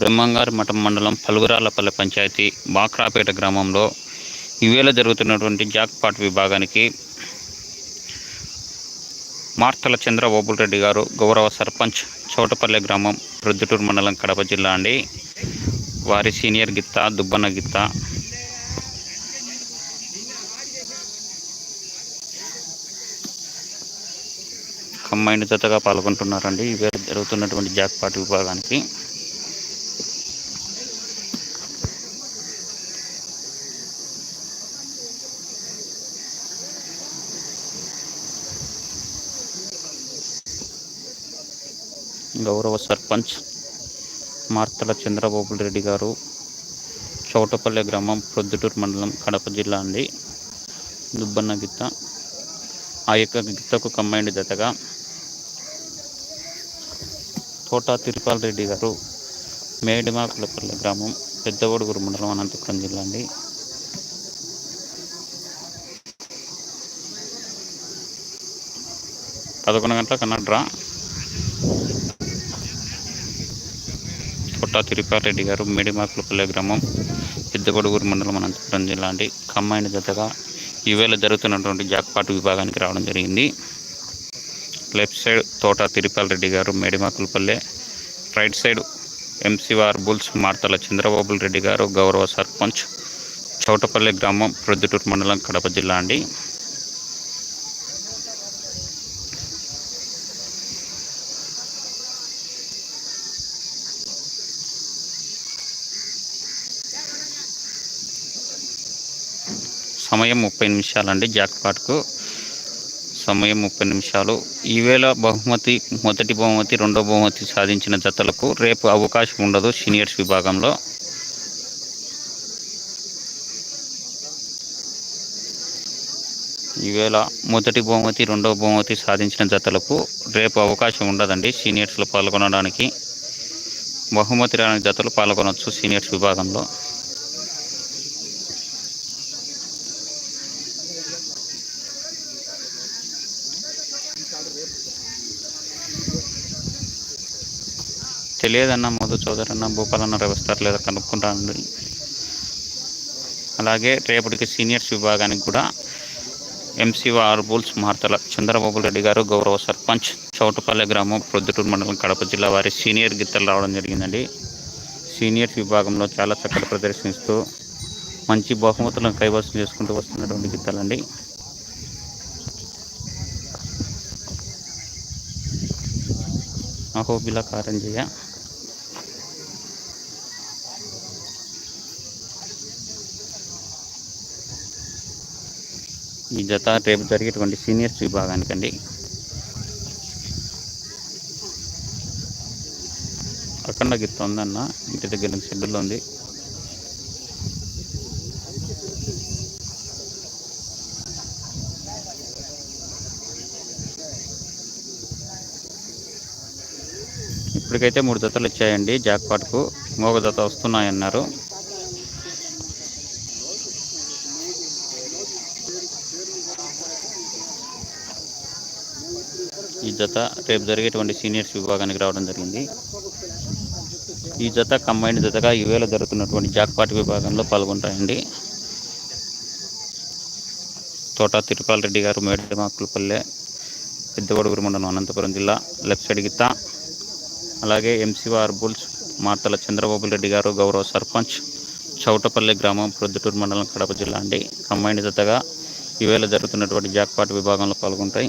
బ్రహ్మంగారు మఠం మండలం పలుగురాలపల్లె పంచాయతీ బాక్రాపేట గ్రామంలో ఈవేళ జరుగుతున్నటువంటి జాక్పాట్ విభాగానికి మార్తల చంద్ర రెడ్డి గారు గౌరవ సర్పంచ్ చోటపల్లె గ్రామం ప్రొద్దుటూరు మండలం కడప జిల్లా అండి వారి సీనియర్ గిత్త దుబ్బన్న గిత్త కంబైండ్ జతగా పాల్గొంటున్నారండి ఈవేళ జరుగుతున్నటువంటి జాక్పాట్ విభాగానికి గౌరవ సర్పంచ్ మార్తల చంద్రబాబు రెడ్డి గారు చౌటపల్లె గ్రామం ప్రొద్దుటూరు మండలం కడప జిల్లా అండి దుబ్బన్న గిత్త ఆ యొక్క గిత్తకు కమ్మైండ్ జతగా తోటా తిరుపాల్ రెడ్డి గారు మేడిమాకులపల్లె గ్రామం పెద్దవడుగురు మండలం అనంతపురం జిల్లా అండి పదకొండు గంటల కన్నా కొత్త తిరుపారెడ్డి గారు మేడిమాకులపల్లె గ్రామం పెద్దగొడుగురు మండలం అనంతపురం జిల్లా అండి కమ్మాయిన జతగా ఈవేళ జరుగుతున్నటువంటి జాక్పాట్ విభాగానికి రావడం జరిగింది లెఫ్ట్ సైడ్ తోట తిరుపాలరెడ్డి గారు Medimakulapalle right side MCR bulls Martala Chandrababu Reddy గారు గౌరవ సర్పంచ్ చౌటపల్లె గ్రామం ప్రొద్దుటూరు మండలం కడప జిల్లా అండి సమయం ముప్పై నిమిషాలు అండి జాక్పాట్కు సమయం ముప్పై నిమిషాలు ఈవేళ బహుమతి మొదటి బహుమతి రెండో బహుమతి సాధించిన జతలకు రేపు అవకాశం ఉండదు సీనియర్స్ విభాగంలో ఈవేళ మొదటి బహుమతి రెండవ బహుమతి సాధించిన జతలకు రేపు అవకాశం ఉండదండి సీనియర్స్లో పాల్గొనడానికి బహుమతి రాని జతలు పాల్గొనవచ్చు సీనియర్స్ విభాగంలో తెలియదన్న మధు చౌదరి అన్న భూపాలన్న వస్తారు లేదా కనుక్కుంటాను అలాగే రేపటికి సీనియర్స్ విభాగానికి కూడా ఎంసీఆర్ బూల్స్ మార్తల చంద్రబాబు రెడ్డి గారు గౌరవ సర్పంచ్ చౌటపల్లె గ్రామం ప్రొద్దుటూరు మండలం కడప జిల్లా వారి సీనియర్ గీతలు రావడం జరిగిందండి సీనియర్స్ విభాగంలో చాలా చక్కటి ప్రదర్శిస్తూ మంచి బహుమతులను కైవసం చేసుకుంటూ వస్తున్నటువంటి గీతాలండి అహోబిల కారంజయ్య ఈ జత రేపు జరిగేటువంటి సీనియర్స్ విభాగానికండి అక్కడ గిత్త ఉందన్న ఇంటి దగ్గర నుంచి షెడ్యూల్లో ఉంది ఇప్పటికైతే మూడు జతలు వచ్చాయండి జాక్పాట్కు మూగ జత వస్తున్నాయన్నారు ఈ జత రేపు జరిగేటువంటి సీనియర్స్ విభాగానికి రావడం జరిగింది ఈ జత కంబైండ్ జతగా ఈవేళ జరుగుతున్నటువంటి జాక్పాట్ విభాగంలో పాల్గొంటాయండి తోట తిరుపాల రెడ్డి గారు మేడమాకులపల్లె పెద్దవడుగురు మండలం అనంతపురం జిల్లా లెఫ్ట్ సైడ్ గిత్త అలాగే ఎంసీఆర్ బుల్స్ మార్తల చంద్రబాబు రెడ్డి గారు గౌరవ సర్పంచ్ చౌటపల్లి గ్రామం ప్రొద్దుటూరు మండలం కడప జిల్లా అండి కంబైండ్ జతగా ఈవేళ జరుగుతున్నటువంటి జాక్పాట్ విభాగంలో పాల్గొంటాయి